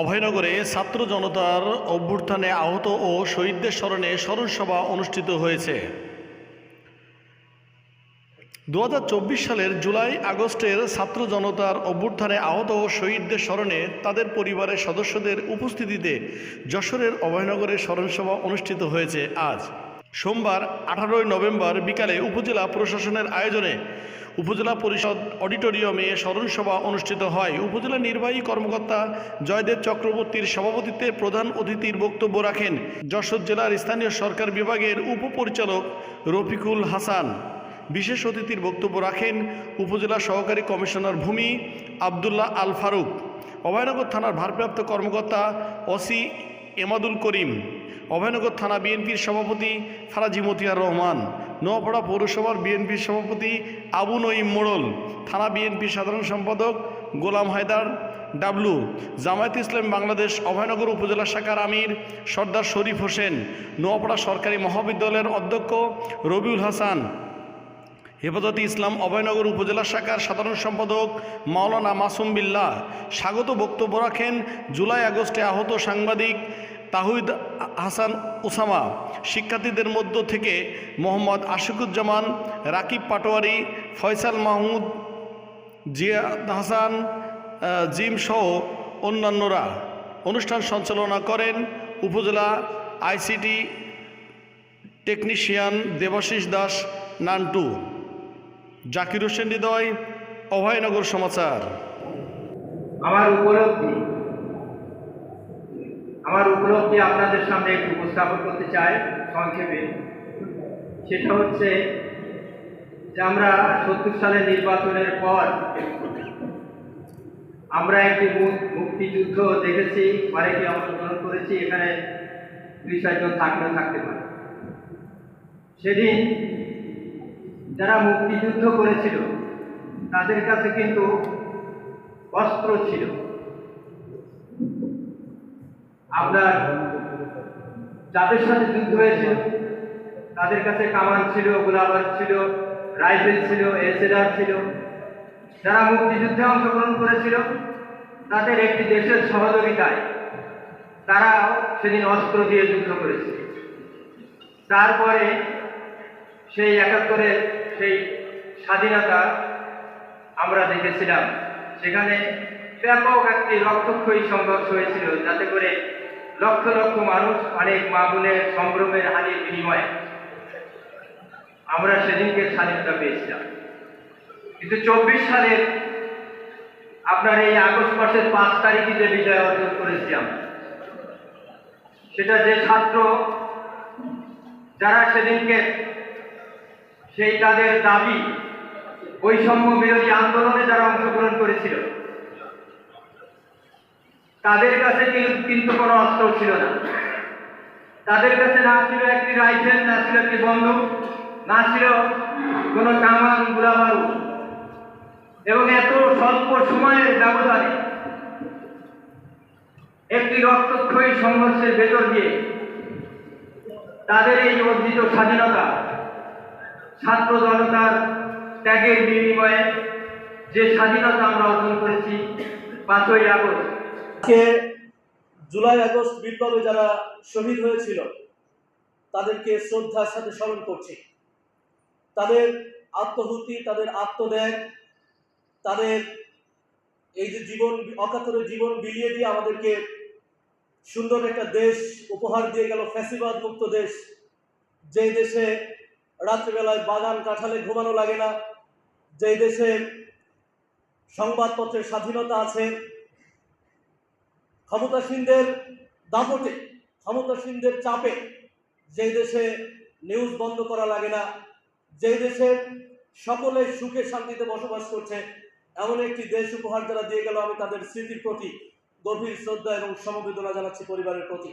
অভয়নগরে ছাত্র জনতার অভ্যুত্থানে আহত ও শহীদদের স্মরণে স্মরণসভা অনুষ্ঠিত হয়েছে। দু হাজার চব্বিশ সালের জুলাই আগস্টের ছাত্র জনতার অভ্যুত্থানে আহত ও শহীদদের স্মরণে তাদের পরিবারের সদস্যদের উপস্থিতিতে যশোরের অভয়নগরে স্মরণসভা অনুষ্ঠিত হয়েছে আজ। সোমবার আঠারোই নভেম্বর বিকালে উপজেলা প্রশাসনের আয়োজনে উপজেলা পরিষদ অডিটোরিয়ামে স্মরণসভা অনুষ্ঠিত হয়। উপজেলা নির্বাহী কর্মকর্তা জয়দেব চক্রবর্তীর সভাপতিত্বে প্রধান অতিথির বক্তব্য রাখেন যশোর জেলার স্থানীয় সরকার বিভাগের উপপরিচালক রফিকুল হাসান। বিশেষ অতিথির বক্তব্য রাখেন উপজেলা সহকারী কমিশনার ভূমি আবদুল্লাহ আল ফারুক, অভয়নগর থানার ভারপ্রাপ্ত কর্মকর্তা ওসি এমাদুল করিম। অভয়নগর থানা বিএনপির সভাপতি ফারাজি মতিয়ার রহমান নোয়াপাড়া পৌরসভার বিএনপির সভাপতি আবু নঈম মোড়ল, থানা বিএনপির সাধারণ সম্পাদক গোলাম হায়দার, ডাবলু, জামায়াত ইসলাম বাংলাদেশ অভয়নগর উপজেলা শাখার আমির সর্দার শরীফ হোসেন নোয়াপাড়া সরকারি মহাবিদ্যালয়ের অধ্যক্ষ রবিউল হাসান। হেফাজতে ইসলাম অভয়নগর উপজেলা শাখার সাধারণ সম্পাদক মাওলানা মাসুম বিল্লাহ। স্বাগত বক্তব্য রাখেন জুলাই আগস্টে আহত সাংবাদিক তাহিদ হাসান ওসামা শিক্ষার্থীদের মধ্য থেকে মোহাম্মদ আশিকুজ্জামান, রাকিব পাটোয়ারি, ফয়সাল মাহমুদ জিয়াদ হাসান জিম সহ অন্যান্যরা অনুষ্ঠান সঞ্চালনা করেন উপজেলা আইসিটি টেকনিশিয়ান দেবাশিস দাস নান্টু। জাকির হোসেন হৃদয়, অভয়নগর সমাচার। আমার উপলব্ধি আমার উপলব্ধি আপনাদের সামনে একটু উপস্থাপন করতে চাই, সংক্ষেপে। সেটা হচ্ছে যে আমরা সত্তর সালের নির্বাচনের পর আমরা একটি মুক্তিযুদ্ধ দেখেছি, অনেকে অংশগ্রহণ করেছি, এখানে দুই চারজন থাকলেও থাকতে পারে। সেদিন যারা মুক্তিযুদ্ধ করেছিল, তাদের কাছে কিন্তু অস্ত্র ছিল। আপনার যাদের সাথে যুদ্ধ হয়েছিল তাদের কাছে কামান ছিল গোলাবাদ ছিল, রাইফেল ছিল এসএলআর ছিল। যারা মুক্তিযুদ্ধে অংশগ্রহণ করেছিল, তাদের একটি দেশের সহযোগিতায় তারাও সেদিন অস্ত্র দিয়ে যুদ্ধ করেছে। তারপরে সেই একাত্তরের সেই স্বাধীনতা আমরা দেখেছিলাম। সেখানে ব্যাপক একটি রক্তক্ষয়ী সংঘর্ষ হয়েছিল, যাতে করে লক্ষ লক্ষ মানুষ অনেক মা বোনের সম্ভ্রমের হানির বিনিময়ে আমরা সেদিনকে স্বাধীনতা পেয়েছিলাম। কিন্তু চব্বিশ সালের আপনার এই আগস্ট মাসের পাঁচ তারিখে যে বিজয় অর্জন করেছিলাম সেটা যে ছাত্র যারা সেদিনকে সেই তাদের দাবি বৈষম্য বিরোধী আন্দোলনে যারা অংশগ্রহণ করেছিল তাদের কাছে কিন্তু কোনো অস্ত্র ছিল না। তাদের কাছে না ছিল একটি রাইফেল, না ছিল একটি বন্দুক, না ছিল কোনো কামান গুলাবারু এবং এত স্বল্প সময়ের ব্যবধানে একটি রক্তক্ষয়ী সংঘর্ষের ভেতর দিয়ে তাদের এই অর্জিত স্বাধীনতা ছাত্র জনতার ত্যাগের বিনিময়ে যে স্বাধীনতা আমরা অর্জন করেছি পাঁচই আগস্ট জুলাই, আগস্ট বিপ্লবে যারা শহীদ হয়েছিল, তাদেরকে শ্রদ্ধার সাথে স্মরণ করছি। তাদের আত্মহুতি তাদের আত্মত্যাগ, তাদের এই যে জীবন, অকাতরে জীবন বিলিয়ে দিয়ে আমাদেরকে সুন্দর একটা দেশ উপহার দিয়ে গেল, ফ্যাসিবাদ মুক্ত দেশ। যেই দেশে রাত্রিবেলায় বাগান কাঁঠালে ঘুমানো লাগে না, যেই দেশে সংবাদপত্রের স্বাধীনতা আছে ক্ষমতাসীনদের দাপটে, ক্ষমতাসীনদের চাপে যে দেশে নিউজ বন্ধ করা লাগে না যে দেশে সকলে সুখে শান্তিতে বসবাস করছে, এমন একটি দেশ উপহার যারা দিয়ে গেল, আমি তাদের স্মৃতির প্রতি গভীর শ্রদ্ধা এবং সমবেদনা জানাচ্ছি পরিবারের প্রতি।